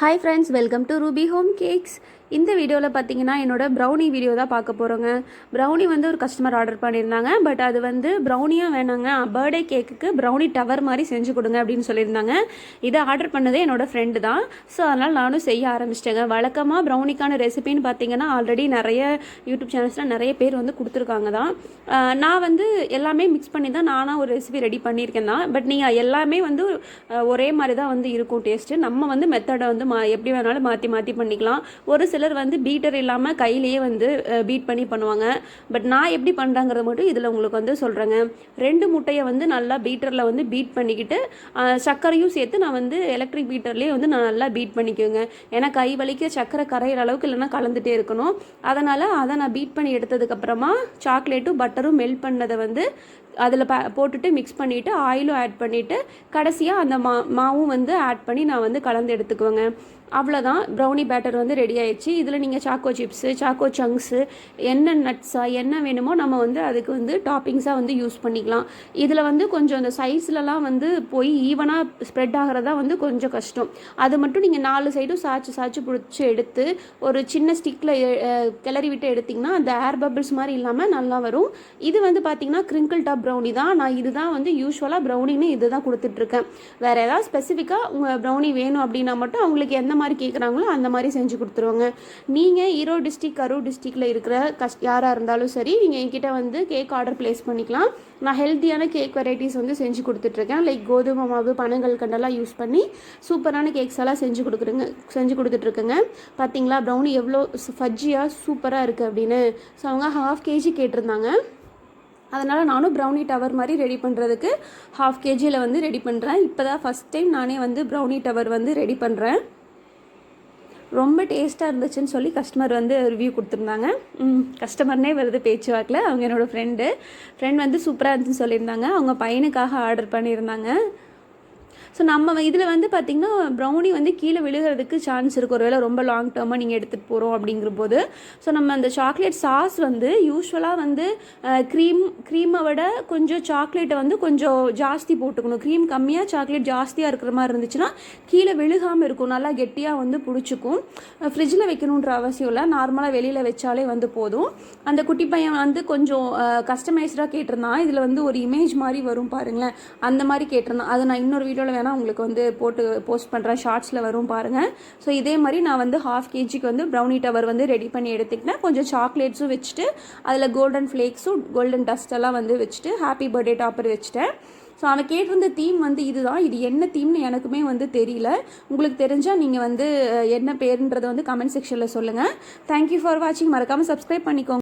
Hi friends welcome to Ruby home cakes இந்த வீடியோவில் பார்த்தீங்கன்னா என்னோடய ப்ரௌனி வீடியோ தான் பார்க்க போகிறோங்க ப்ரௌனி வந்து ஒரு கஸ்டமர் ஆர்டர் பண்ணியிருந்தாங்க. பட் அது வந்து ப்ரௌனியாக வேணாங்க. பர்த்டே கேக்குக்கு ப்ரௌனி டவர் மாதிரி செஞ்சு கொடுங்க அப்படின்னு சொல்லியிருந்தாங்க. இதை ஆர்டர் பண்ணதே என்னோடய ஃப்ரெண்டு தான். ஸோ அதனால் நானும் செய்ய ஆரம்பிச்சிட்டேங்க. வழக்கமாக ப்ரௌனிக்கான ரெசிபின்னு பார்த்தீங்கன்னா ஆல்ரெடி நிறைய யூடியூப் சேனல்ஸில் நிறைய பேர் வந்து கொடுத்துருக்காங்க தான். நான் வந்து எல்லாமே மிக்ஸ் பண்ணி தான் நானாக ஒரு ரெசிபி ரெடி பண்ணியிருக்கேன் தான். பட் நீங்கள் எல்லாமே வந்து ஒரே மாதிரி தான் வந்து இருக்கும் டேஸ்ட்டு நம்ம வந்து மெத்தடை வந்து மா எப்படி வேணாலும் மாற்றி மாற்றி பண்ணிக்கலாம். ஒரு சிலர் வந்து பீட்டர் இல்லாமல் கையிலேயே வந்து பீட் பண்ணி பண்ணுவாங்க. பட் நான் எப்படி பண்ணுறாங்கிறத மட்டும் இதில் உங்களுக்கு வந்து சொல்கிறேங்க ரெண்டு முட்டையை வந்து நல்லா பீட்டரில் வந்து பீட் பண்ணிக்கிட்டு சர்க்கரையும் சேர்த்து நான் வந்து எலக்ட்ரிக் பீட்டர்லேயே வந்து நான் நல்லா பீட் பண்ணிக்குவேங்க. ஏன்னா கை வலிக்க சர்க்கரை கரையிற அளவுக்கு இல்லைன்னா கலந்துகிட்டே இருக்கணும். அதனால் அதை நான் பீட் பண்ணி எடுத்ததுக்கப்புறமா சாக்லேட்டும் பட்டரும் மெல்ட் பண்ணதை வந்து அதில் ப போட்டுட்டு மிக்ஸ் பண்ணிவிட்டு ஆயிலும் ஆட் பண்ணிவிட்டு கடைசியாக அந்த மா மாவும் வந்து ஆட் பண்ணி நான் வந்து கலந்து எடுத்துக்குவேங்க. அவ்வளோதான் ப்ரௌனி பேட்டர் வந்து ரெடி ஆயிடுச்சு. இதில் நீங்கள் சாக்கோ சிப்ஸு சாக்கோ சங்க்ஸு என்ன நட்ஸாக என்ன வேணுமோ நம்ம வந்து அதுக்கு வந்து டாப்பிங்ஸாக வந்து யூஸ் பண்ணிக்கலாம். இதில் வந்து கொஞ்சம் அந்த சைஸ்லலாம் வந்து போய் ஈவனாக ஸ்ப்ரெட் ஆகிறதா வந்து கொஞ்சம் கஷ்டம். அது மட்டும் நீங்கள் நாலு சைடும் சாய்ச்சி சாய்ச்சி பிடிச்சி எடுத்து ஒரு சின்ன ஸ்டிக்கில் கிளறி விட்டு எடுத்திங்கன்னா அந்த ஏர் பபிள்ஸ் மாதிரி இல்லாமல் நல்லா வரும். இது வந்து பார்த்தீங்கன்னா கிரிங்கிள் டாப் ப்ரௌனி தான். நான் இதுதான் வந்து யூஸ்வலாக ப்ரௌனின்னு இது தான் கொடுத்துட்ருக்கேன். வேறு ஏதாவது ஸ்பெசிஃபிக்காக உங்கள் ப்ரௌனி வேணும் அப்படின்னா மட்டும் அவங்களுக்கு எந்த மாதிரி கேட்குறாங்களோ அந்த மாதிரி செஞ்சு கொடுத்துருவாங்க. நீங்கள் ஈரோடு டிஸ்ட்ரிக் கரூர் டிஸ்ட்ரிக்டில் இருக்கிற கஷ் யாராக இருந்தாலும் சரி நீங்கள் என்கிட்ட வந்து கேக் ஆர்டர் ப்ளேஸ் பண்ணிக்கலாம். நான் ஹெல்த்தியான கேக் வெரைட்டிஸ் வந்து செஞ்சு கொடுத்துட்ருக்கேன். லைக் கோதுமை மாவு பனங்கள் கண்டெல்லாம் யூஸ் பண்ணி சூப்பரான கேக்ஸ் எல்லாம் செஞ்சு கொடுக்குறேங்க செஞ்சு கொடுத்துட்ருக்கேங்க. பார்த்தீங்களா ப்ரௌனி எவ்வளோ ஃபஜ்ஜியாக சூப்பராக இருக்குது அப்படின்னு. ஸோ அவங்க ஹாஃப் கேஜி கேட்டிருந்தாங்க. அதனால் நானும் ப்ரௌனி டவர் மாதிரி ரெடி பண்ணுறதுக்கு ஹாஃப் கேஜியில் வந்து ரெடி பண்ணுறேன் இப்போ தான் ஃபஸ்ட் டைம் நானே வந்து ப்ரௌனி டவர் வந்து ரெடி பண்ணுறேன் ரொம்ப டேஸ்ட்டாக இருந்துச்சுன்னு சொல்லி கஸ்டமர் வந்து ரிவ்யூ கொடுத்துருந்தாங்க. கஸ்டமர்னே வருது பேச்சுவாக்கில். அவங்க என்னோடய ஃப்ரெண்டு ஃப்ரெண்ட் வந்து சூப்பராக இருந்துச்சுன்னு சொல்லியிருந்தாங்க. அவங்க பையனுக்காக ஆர்டர் பண்ணியிருந்தாங்க. ஸோ நம்ம இதில் வந்து பார்த்திங்கன்னா ப்ரௌனி வந்து கீழே விழுகிறதுக்கு சான்ஸ் இருக்குது ஒருவேளை ரொம்ப லாங் டேர்மாக நீங்கள் எடுத்துகிட்டு போகிறோம் அப்படிங்கிற போது ஸோ நம்ம அந்த சாக்லேட் சாஸ் வந்து யூஸ்வலாக வந்து க்ரீம் க்ரீமை விட கொஞ்சம் சாக்லேட்டை வந்து கொஞ்சம் ஜாஸ்தி போட்டுக்கணும். க்ரீம் கம்மியாக சாக்லேட் ஜாஸ்தியாக இருக்கிற மாதிரி இருந்துச்சுன்னா கீழே விழுகாமல் இருக்கும். நல்லா கெட்டியாக வந்து பிடிச்சிக்கும். ஃப்ரிட்ஜில் வைக்கணுன்ற அவசியம் இல்லை. நார்மலாக வெளியில் வச்சாலே வந்து போதும். அந்த குட்டி பையன் வந்து கொஞ்சம் கஸ்டமைஸ்டாக கேட்டிருந்தான். இதில் வந்து ஒரு இமேஜ் மாதிரி வரும் பாருங்களேன். அந்த மாதிரி கேட்டிருந்தான். அதை நான் இன்னொரு வீடியோவில் வேணால் உங்களுக்கு வந்து போட்டு போஸ்ட் பண்ணுறேன் ஷார்ட்ஸில் வரும் பாருங்கள் ஸோ இதே மாதிரி நான் வந்து ஹாஃப் கேஜிக்கு வந்து ப்ரௌனி டவர் வந்து ரெடி பண்ணி எடுத்துக்கிட்டேன். கொஞ்சம் சாக்லேட்ஸும் வச்சுட்டு அதில் கோல்டன் ஃப்ளேக்ஸும் கோல்டன் டஸ்ட் எல்லாம் வந்து வச்சுட்டு ஹாப்பி பர்த்டே டாப்பர் வச்சுட்டேன். ஸோ அவன் கேட்டிருந்த தீம் வந்து இதுதான். இது என்ன தீம்னு எனக்குமே வந்து தெரியல. உங்களுக்கு தெரிஞ்சால் நீங்கள் வந்து என்ன பேருன்றதை வந்து கமெண்ட் செக்ஷனில் சொல்லுங்கள் தேங்க்யூ ஃபார் வாட்சிங் மறக்காமல் சப்ஸ்கிரைப் பண்ணிக்கோங்க.